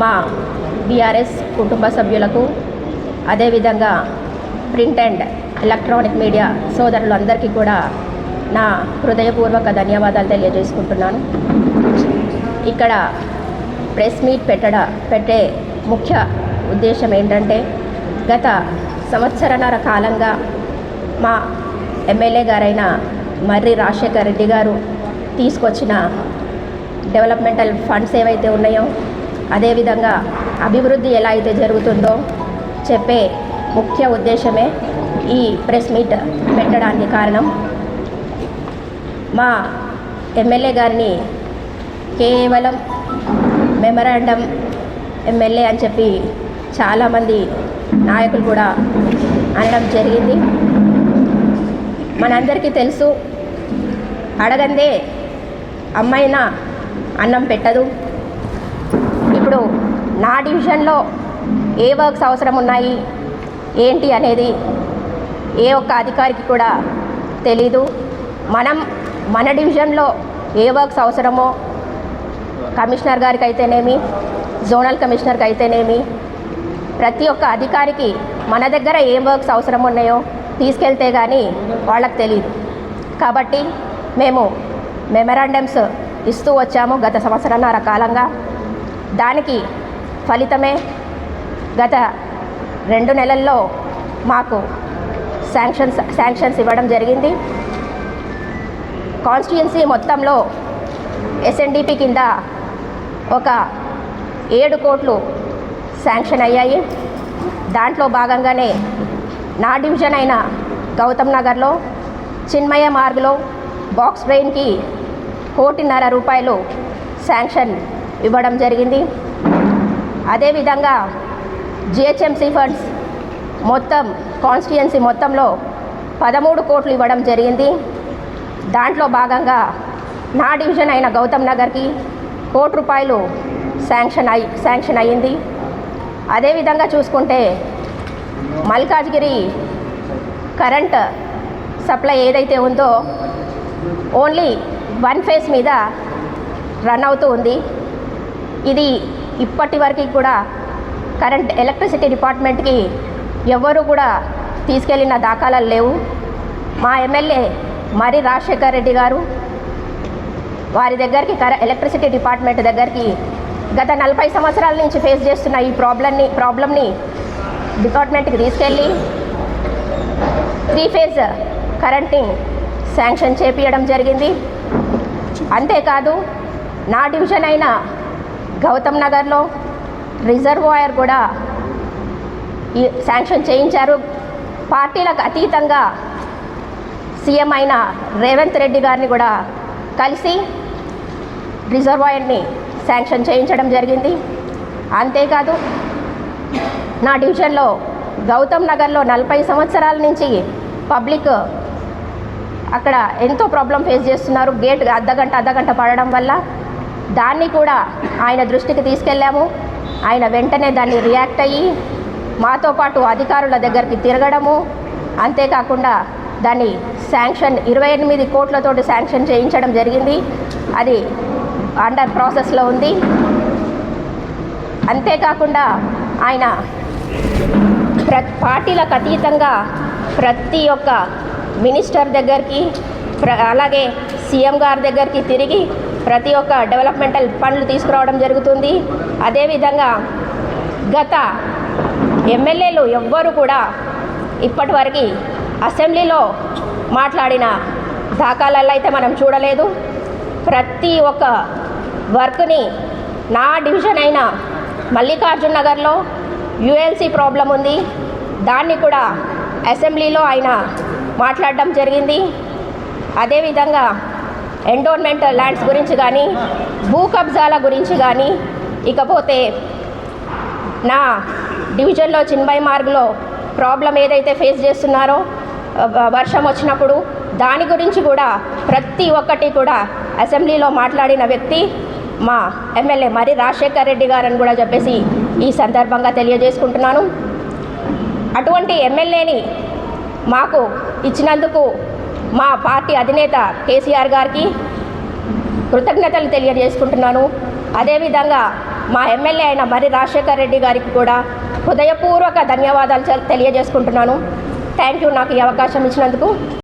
మా బీఆర్ఎస్ కుటుంబ సభ్యులకు అదేవిధంగా ప్రింట్ అండ్ ఎలక్ట్రానిక్ మీడియా సోదరులు అందరికీ కూడా నా హృదయపూర్వక ధన్యవాదాలు తెలియజేసుకుంటున్నాను. ఇక్కడ ప్రెస్ మీట్ పెట్టడ పెట్టే ముఖ్య ఉద్దేశం ఏంటంటే గత సంవత్సరన్నర కాలంగా మా ఎమ్మెల్యే గారైన మర్రి రాజశేఖర్ రెడ్డి గారు తీసుకొచ్చిన డెవలప్మెంటల్ ఫండ్స్ ఏవైతే ఉన్నాయో అదేవిధంగా అభివృద్ధి ఎలా అయితే జరుగుతుందో చెప్పే ముఖ్య ఉద్దేశమే ఈ ప్రెస్ మీట్ పెట్టడానికి కారణం. మా ఎమ్మెల్యే గారిని కేవలం మెమరాండం ఎమ్మెల్యే అని చెప్పి చాలామంది నాయకులు కూడా అనడం జరిగింది. మనందరికీ తెలుసు అడగందే అమ్మైనా అన్నం పెట్టదు. ఇప్పుడు నా డివిజన్లో ఏ వర్క్స్ అవసరం ఉన్నాయి? ఏంటి అనేది ఏ ఒక్క అధికారికి కూడా తెలీదు. మనం మన డివిజన్లో ఏ వర్క్స్ అవసరమో కమిషనర్ గారికి అయితేనేమి జోనల్ కమిషనర్కి అయితేనేమి ప్రతి ఒక్క అధికారికి మన దగ్గర ఏం వర్క్స్ అవసరం ఉన్నాయో తీసుకెళ్తే కానీ వాళ్ళకి తెలియదు కాబట్టి మేము మెమరాండమ్స్ ఇస్తూ వచ్చాము గత సంవత్సరంన్నర కాలంగా. దానికి ఫలితమే గత రెండు నెలల్లో మాకు శాంక్షన్స్ శాంక్షన్స్ ఇవ్వడం జరిగింది. కాన్స్టిట్యున్సీ మొత్తంలో ఎస్ఎన్డిపి కింద ఒక ఏడు కోట్లు శాంక్షన్ అయ్యాయి. దాంట్లో భాగంగానే నా డివిజన్ అయిన గౌతమ్ నగర్లో చిన్మయ మార్గ్లో బాక్స్ బ్రెయిన్కి కోటిన్నర రూపాయలు శాంక్షన్ ఇవ్వడం జరిగింది. అదేవిధంగా జిహెచ్ఎంసీ ఫండ్స్ మొత్తం కాన్స్టిట్యుయెన్సీ మొత్తంలో పదమూడు కోట్లు ఇవ్వడం జరిగింది. దాంట్లో భాగంగా నా డివిజన్ అయిన గౌతమ్ నగర్కి కోటి రూపాయలు శాంక్షన్ అయి శాంక్షన్ అయ్యింది. అదేవిధంగా చూసుకుంటే మల్కాజ్గిరి కరెంట్ సప్లై ఏదైతే ఉందో ఓన్లీ వన్ ఫేస్ మీద రన్ అవుతూ ఉంది. ఇది ఇప్పటి వరకు కూడా కరెంట్ ఎలక్ట్రిసిటీ డిపార్ట్మెంట్కి ఎవరు కూడా తీసుకెళ్ళిన దాఖలాలు లేవు. మా ఎమ్మెల్యే మరి రాజశేఖర్ రెడ్డి గారు వారి దగ్గరికి కర ఎలక్ట్రిసిటీ డిపార్ట్మెంట్ దగ్గరికి గత నలభై సంవత్సరాల నుంచి ఫేస్ చేస్తున్న ఈ ప్రాబ్లమ్ని ప్రాబ్లమ్ని డిపార్ట్మెంట్కి తీసుకెళ్ళి త్రీ ఫేజ్ కరెంట్ని శాంక్షన్ చేపించడం జరిగింది. అంతేకాదు నా డివిజన్ అయిన గౌతమ్ నగర్లో రిజర్వాయర్ కూడా ఈ శాంక్షన్ చేయించారు. పార్టీలకు అతీతంగా సీఎం అయిన రేవంత్ రెడ్డి గారిని కూడా కలిసి రిజర్వాయర్ని శాంక్షన్ చేయించడం జరిగింది. అంతేకాదు నా డివిజన్లో గౌతమ్ నగర్లో నలభై సంవత్సరాల నుంచి పబ్లిక్ అక్కడ ఎంతో ప్రాబ్లం ఫేస్ చేస్తున్నారు. గేట్ అర్ధగంట అర్ధగంట పడడం వల్ల దాన్ని కూడా ఆయన దృష్టికి తీసుకెళ్ళాము. ఆయన వెంటనే దాన్ని రియాక్ట్ అయ్యి మాతో పాటు అధికారుల దగ్గరికి తిరగడము. అంతేకాకుండా దాన్ని శాంక్షన్ ఇరవై ఎనిమిది కోట్లతోటి శాంక్షన్ చేయించడం జరిగింది. అది అండర్ ప్రాసెస్లో ఉంది. అంతేకాకుండా ఆయన ప్ర పార్టీలకు అతీతంగా ప్రతి ఒక్క మినిస్టర్ దగ్గరికి ప్ర అలాగే సీఎం గారి దగ్గరికి తిరిగి ప్రతి ఒక్క డెవలప్మెంటల్ ఫండ్లు తీసుకురావడం జరుగుతుంది. అదేవిధంగా గత ఎమ్మెల్యేలు ఎవ్వరు కూడా ఇప్పటివరకు అసెంబ్లీలో మాట్లాడిన దాఖలాల్లో అయితే మనం చూడలేదు. ప్రతి ఒక్క వర్క్ని నా డివిజన్ అయిన మల్లికార్జున్ నగర్లో యుఎల్సి ప్రాబ్లం ఉంది. దాన్ని కూడా అసెంబ్లీలో ఆయన మాట్లాడడం జరిగింది. అదేవిధంగా ఎండోన్మెంట్ ల్యాండ్స్ గురించి కానీ భూ కబ్జాల గురించి కానీ ఇకపోతే నా డివిజన్లో చిన్బై మార్గ్లో ప్రాబ్లం ఏదైతే ఫేస్ చేస్తున్నారో వర్షం వచ్చినప్పుడు దాని గురించి కూడా ప్రతి ఒక్కటి కూడా అసెంబ్లీలో మాట్లాడిన వ్యక్తి మా ఎమ్మెల్యే మరి రాజశేఖర్ రెడ్డి గారని కూడా చెప్పేసి ఈ సందర్భంగా తెలియజేసుకుంటున్నాను. అటువంటి ఎమ్మెల్యేని మాకు ఇచ్చినందుకు మా పార్టీ అధినేత కేసీఆర్ గారికి కృతజ్ఞతలు తెలియజేసుకుంటున్నాను. అదేవిధంగా మా ఎమ్మెల్యే అయిన మరి రాజశేఖర్ రెడ్డి గారికి కూడా హృదయపూర్వక ధన్యవాదాలు తెలియజేసుకుంటున్నాను. థ్యాంక్ యూ నాకు ఈ అవకాశం ఇచ్చినందుకు.